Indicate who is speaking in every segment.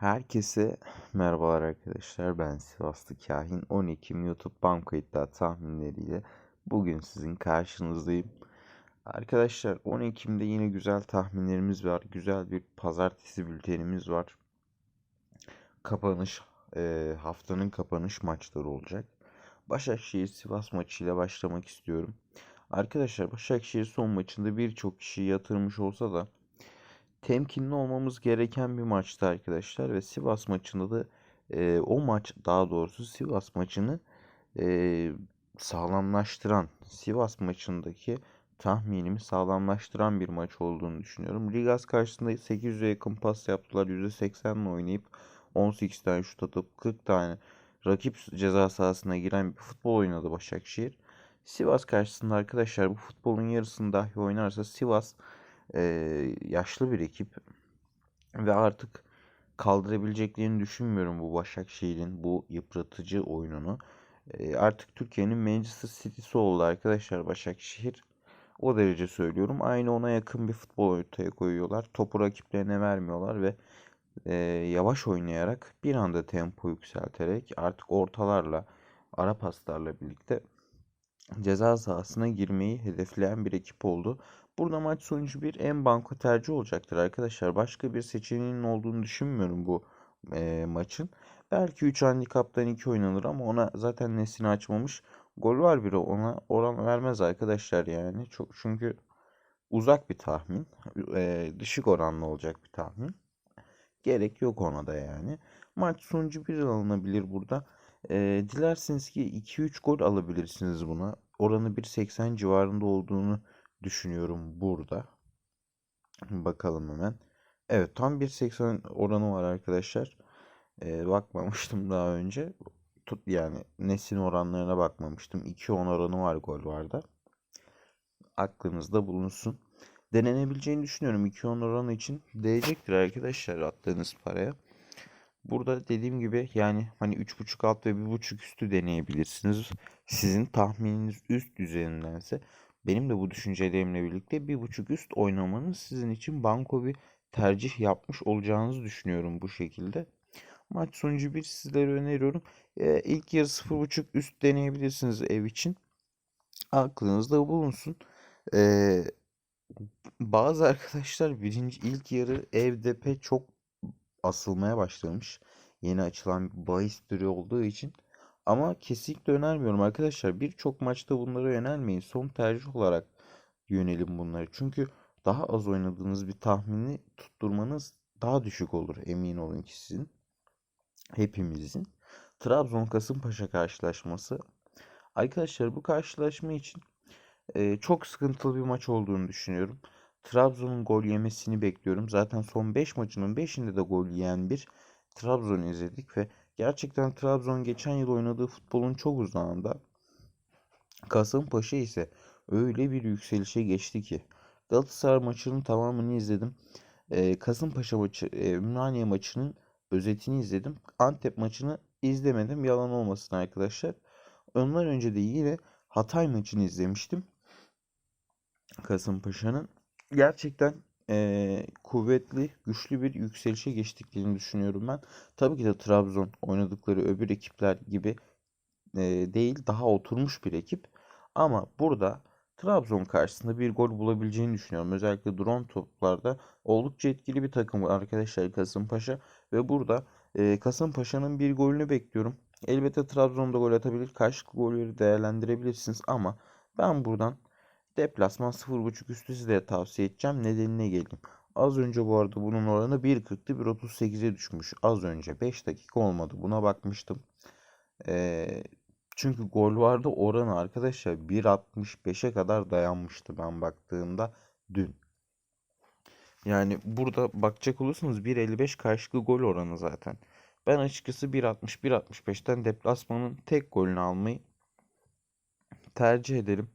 Speaker 1: Herkese merhabalar arkadaşlar. Ben Sivaslı Kahin. 10 Ekim YouTube Banko iddia tahminleriyle bugün sizin karşınızdayım. Arkadaşlar 10 Ekim'de yine güzel tahminlerimiz var. Güzel bir pazartesi bültenimiz var. Kapanış, e, haftanın kapanış maçları olacak. Başakşehir Sivas maçıyla başlamak istiyorum. Arkadaşlar Başakşehir son maçında birçok kişi yatırmış olsa da temkinli olmamız gereken bir maçtı arkadaşlar ve Sivas maçında da e, o maç daha doğrusu Sivas maçını e, sağlamlaştıran Sivas maçındaki tahminimi sağlamlaştıran bir maç olduğunu düşünüyorum. Ligas karşısında 800'e yakın pas yaptılar. %80'le oynayıp 18 tane şut atıp 40 tane rakip ceza sahasına giren bir futbol oynadı Başakşehir. Sivas karşısında arkadaşlar bu futbolun yarısını dahi oynarsa Sivas e, yaşlı bir ekip ve artık kaldırabileceklerini düşünmüyorum bu Başakşehir'in bu yıpratıcı oyununu. E, artık Türkiye'nin Manchester City'si oldu arkadaşlar Başakşehir. O derece söylüyorum. Aynı ona yakın bir futbol ortaya koyuyorlar. Topu rakiplerine vermiyorlar ve e, yavaş oynayarak bir anda tempo yükselterek artık ortalarla, ara paslarla birlikte ceza sahasına girmeyi hedefleyen bir ekip oldu. Burada maç sonucu bir en banko tercih olacaktır arkadaşlar. Başka bir seçeneğinin olduğunu düşünmüyorum bu e, maçın. Belki 3 handikaptan 2 oynanır ama ona zaten nesini açmamış. Gol var biri ona oran vermez arkadaşlar yani. Çok çünkü uzak bir tahmin. E, düşük oranlı olacak bir tahmin. Gerek yok ona da yani. Maç sonucu bir alınabilir burada. E, dilerseniz ki 2-3 gol alabilirsiniz buna. Oranı 1.80 civarında olduğunu düşünüyorum burada. Bakalım hemen. Evet tam 1.80 oranı var arkadaşlar. Ee, bakmamıştım daha önce. Tut yani Nesin oranlarına bakmamıştım. 2.10 oranı var gol vardı. Aklınızda bulunsun. Denenebileceğini düşünüyorum. 2.10 oranı için değecektir arkadaşlar attığınız paraya. Burada dediğim gibi yani hani 3.5 alt ve 1.5 üstü deneyebilirsiniz. Sizin tahmininiz üst düzeyindense benim de bu düşüncelerimle birlikte bir buçuk üst oynamanız sizin için banko bir tercih yapmış olacağınızı düşünüyorum bu şekilde. Maç sonucu bir sizlere öneriyorum. Ee, ilk yarı 0.5 üst deneyebilirsiniz ev için. Aklınızda bulunsun. Ee, bazı arkadaşlar birinci ilk yarı evde pek çok asılmaya başlamış. Yeni açılan bahis türü olduğu için. Ama kesinlikle önermiyorum arkadaşlar. Birçok maçta bunlara yönelmeyin. Son tercih olarak yönelin bunları. Çünkü daha az oynadığınız bir tahmini tutturmanız daha düşük olur. Emin olun ki sizin. Hepimizin. Trabzon Kasımpaşa karşılaşması. Arkadaşlar bu karşılaşma için e, çok sıkıntılı bir maç olduğunu düşünüyorum. Trabzon'un gol yemesini bekliyorum. Zaten son 5 maçının 5'inde de gol yiyen bir Trabzon izledik ve Gerçekten Trabzon geçen yıl oynadığı futbolun çok uzağında. Kasımpaşa ise öyle bir yükselişe geçti ki. Galatasaray maçının tamamını izledim. Ee, Kasımpaşa maçı, e, Ümraniye maçının özetini izledim. Antep maçını izlemedim. Yalan olmasın arkadaşlar. Ondan önce de yine Hatay maçını izlemiştim. Kasımpaşa'nın. Gerçekten e, kuvvetli, güçlü bir yükselişe geçtiklerini düşünüyorum ben. Tabii ki de Trabzon oynadıkları öbür ekipler gibi e, değil, daha oturmuş bir ekip. Ama burada Trabzon karşısında bir gol bulabileceğini düşünüyorum. Özellikle drone toplarda oldukça etkili bir takım arkadaşlar Kasımpaşa. Ve burada e, Kasımpaşa'nın bir golünü bekliyorum. Elbette Trabzon'da gol atabilir. Karşılıklı golleri değerlendirebilirsiniz ama ben buradan Deplasman 0.5 üstü size tavsiye edeceğim. Nedenine geleyim. Az önce bu arada bunun oranı 1.40'tı 1.38'e düşmüş. Az önce 5 dakika olmadı. Buna bakmıştım. Ee, çünkü gol vardı oranı arkadaşlar 1.65'e kadar dayanmıştı ben baktığımda dün. Yani burada bakacak olursanız 1.55 karşılıklı gol oranı zaten. Ben açıkçası 1.60-1.65'ten deplasmanın tek golünü almayı tercih ederim.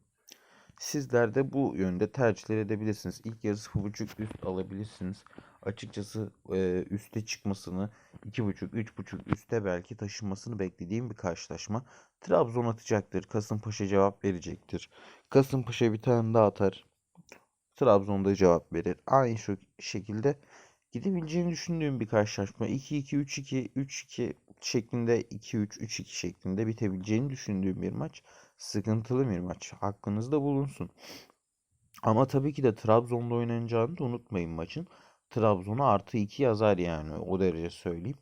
Speaker 1: Sizler de bu yönde tercihler edebilirsiniz. İlk yarı 0.5 üst alabilirsiniz. Açıkçası e, üste çıkmasını 2.5 3.5 üste belki taşınmasını beklediğim bir karşılaşma. Trabzon atacaktır. Kasımpaşa cevap verecektir. Kasımpaşa bir tane daha atar. Trabzon'da cevap verir. Aynı şu şekilde gidebileceğini düşündüğüm bir karşılaşma. 2-2, 3-2, 3-2 şeklinde 2-3, 3-2 şeklinde bitebileceğini düşündüğüm bir maç. Sıkıntılı bir maç. Aklınızda bulunsun. Ama tabii ki de Trabzon'da oynanacağını da unutmayın maçın. Trabzon'a artı 2 yazar yani o derece söyleyeyim.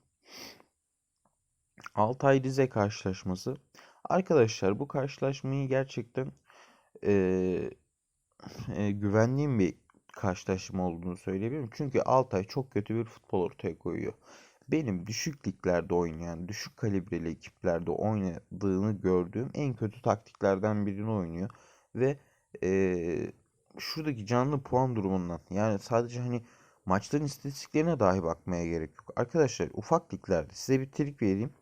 Speaker 1: Altay Rize karşılaşması. Arkadaşlar bu karşılaşmayı gerçekten eee, e, güvendiğim bir karşılaşma olduğunu söyleyebilirim. Çünkü Altay çok kötü bir futbol ortaya koyuyor. Benim düşük liglerde oynayan, düşük kalibreli ekiplerde oynadığını gördüğüm en kötü taktiklerden birini oynuyor. Ve eee, şuradaki canlı puan durumundan yani sadece hani maçların istatistiklerine dahi bakmaya gerek yok. Arkadaşlar ufak liglerde size bir trik vereyim.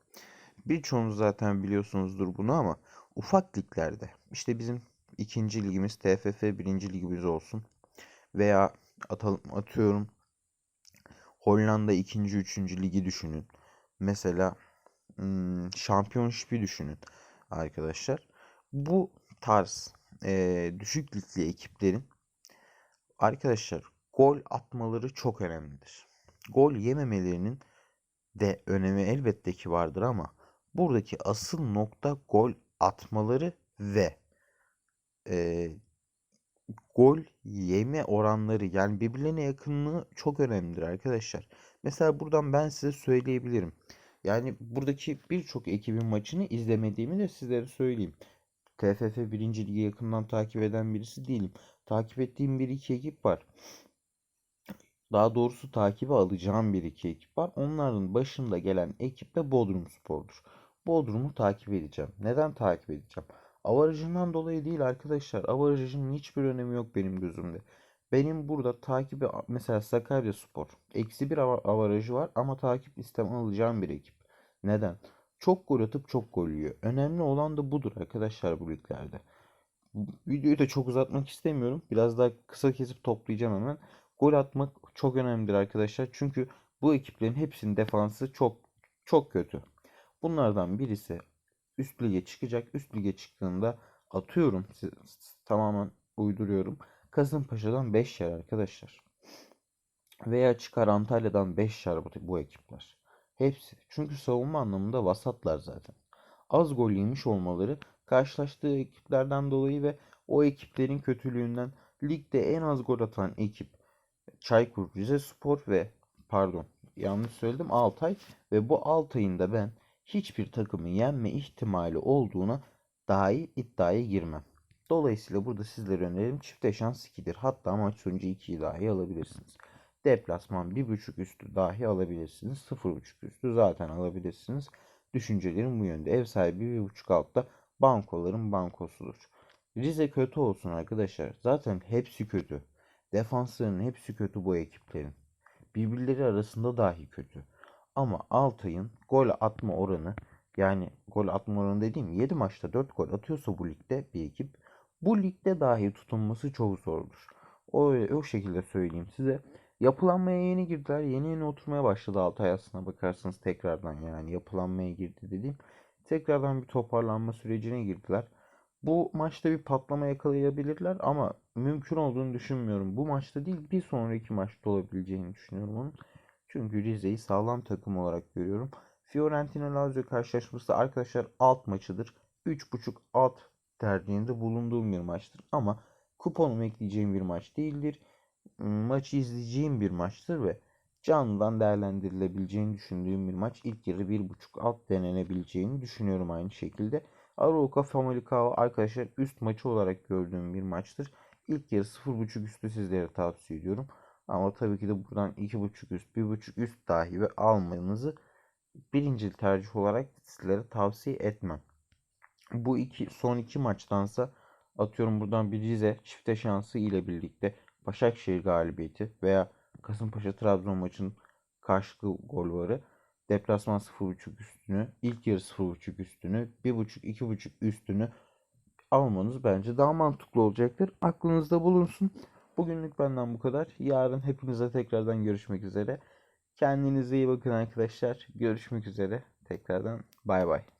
Speaker 1: Birçoğunuz zaten biliyorsunuzdur bunu ama ufak liglerde işte bizim ikinci ligimiz TFF birinci ligimiz olsun veya atalım, atıyorum Hollanda ikinci üçüncü ligi düşünün. Mesela şampiyonşipi düşünün arkadaşlar. Bu tarz e, düşük ligli ekiplerin arkadaşlar gol atmaları çok önemlidir. Gol yememelerinin de önemi elbette ki vardır ama buradaki asıl nokta gol atmaları ve e, gol yeme oranları yani birbirlerine yakınlığı çok önemlidir arkadaşlar. Mesela buradan ben size söyleyebilirim. Yani buradaki birçok ekibin maçını izlemediğimi de sizlere söyleyeyim. TFF 1. Ligi yakından takip eden birisi değilim. Takip ettiğim bir iki ekip var. Daha doğrusu takibe alacağım bir iki ekip var. Onların başında gelen ekip de Bodrum Spor'dur. Bodrum'u takip edeceğim. Neden takip edeceğim? Avarajından dolayı değil arkadaşlar. Avarajın hiçbir önemi yok benim gözümde. Benim burada takibi mesela Sakarya Spor. Eksi bir avarajı var ama takip listem alacağım bir ekip. Neden? Çok gol atıp çok gol yiyor. Önemli olan da budur arkadaşlar bu liglerde. Videoyu da çok uzatmak istemiyorum. Biraz daha kısa kesip toplayacağım hemen. Gol atmak çok önemlidir arkadaşlar. Çünkü bu ekiplerin hepsinin defansı çok çok kötü. Bunlardan birisi üst lige çıkacak. Üst lige çıktığında atıyorum tamamen uyduruyorum. Kasımpaşa'dan 5 yer arkadaşlar. Veya çıkar Antalya'dan 5 yer bu, bu ekipler. Hepsi. Çünkü savunma anlamında vasatlar zaten. Az gol yemiş olmaları karşılaştığı ekiplerden dolayı ve o ekiplerin kötülüğünden ligde en az gol atan ekip Çaykur Rizespor ve pardon yanlış söyledim Altay ve bu Altay'ın da ben hiçbir takımı yenme ihtimali olduğuna dair iddiaya girmem. Dolayısıyla burada sizlere önerim çifte şans 2'dir. Hatta maç sonucu 2'yi dahi alabilirsiniz. Deplasman 1.5 üstü dahi alabilirsiniz. 0.5 üstü zaten alabilirsiniz. Düşüncelerim bu yönde. Ev sahibi 1.5 altta bankoların bankosudur. Rize kötü olsun arkadaşlar. Zaten hepsi kötü. Defansların hepsi kötü bu ekiplerin. Birbirleri arasında dahi kötü. Ama Altay'ın gol atma oranı yani gol atma oranı dediğim 7 maçta 4 gol atıyorsa bu ligde bir ekip bu ligde dahi tutunması çok zordur. O, o şekilde söyleyeyim size. Yapılanmaya yeni girdiler. Yeni yeni oturmaya başladı Altay aslına bakarsanız tekrardan yani yapılanmaya girdi dediğim. Tekrardan bir toparlanma sürecine girdiler. Bu maçta bir patlama yakalayabilirler ama mümkün olduğunu düşünmüyorum. Bu maçta değil bir sonraki maçta olabileceğini düşünüyorum onun. Çünkü Rize'yi sağlam takım olarak görüyorum. Fiorentina Lazio karşılaşması arkadaşlar alt maçıdır. 3.5 alt tercihinde bulunduğum bir maçtır. Ama kuponumu ekleyeceğim bir maç değildir. Maçı izleyeceğim bir maçtır ve canlıdan değerlendirilebileceğini düşündüğüm bir maç. İlk yarı 1.5 alt denenebileceğini düşünüyorum aynı şekilde. Arouca Famalicão arkadaşlar üst maçı olarak gördüğüm bir maçtır. İlk yarı 0.5 üstü sizlere tavsiye ediyorum. Ama tabii ki de buradan 2.5 üst, 1.5 üst dahi ve almanızı birinci tercih olarak sizlere tavsiye etmem. Bu iki son iki maçtansa atıyorum buradan bir Rize çifte şansı ile birlikte Başakşehir galibiyeti veya Kasımpaşa Trabzon maçının karşılıklı gol varı deplasman 0.5 üstünü, ilk yarı 0.5 üstünü, 1.5 2.5 üstünü almanız bence daha mantıklı olacaktır. Aklınızda bulunsun. Bugünlük benden bu kadar. Yarın hepinize tekrardan görüşmek üzere. Kendinize iyi bakın arkadaşlar. Görüşmek üzere. Tekrardan bay bay.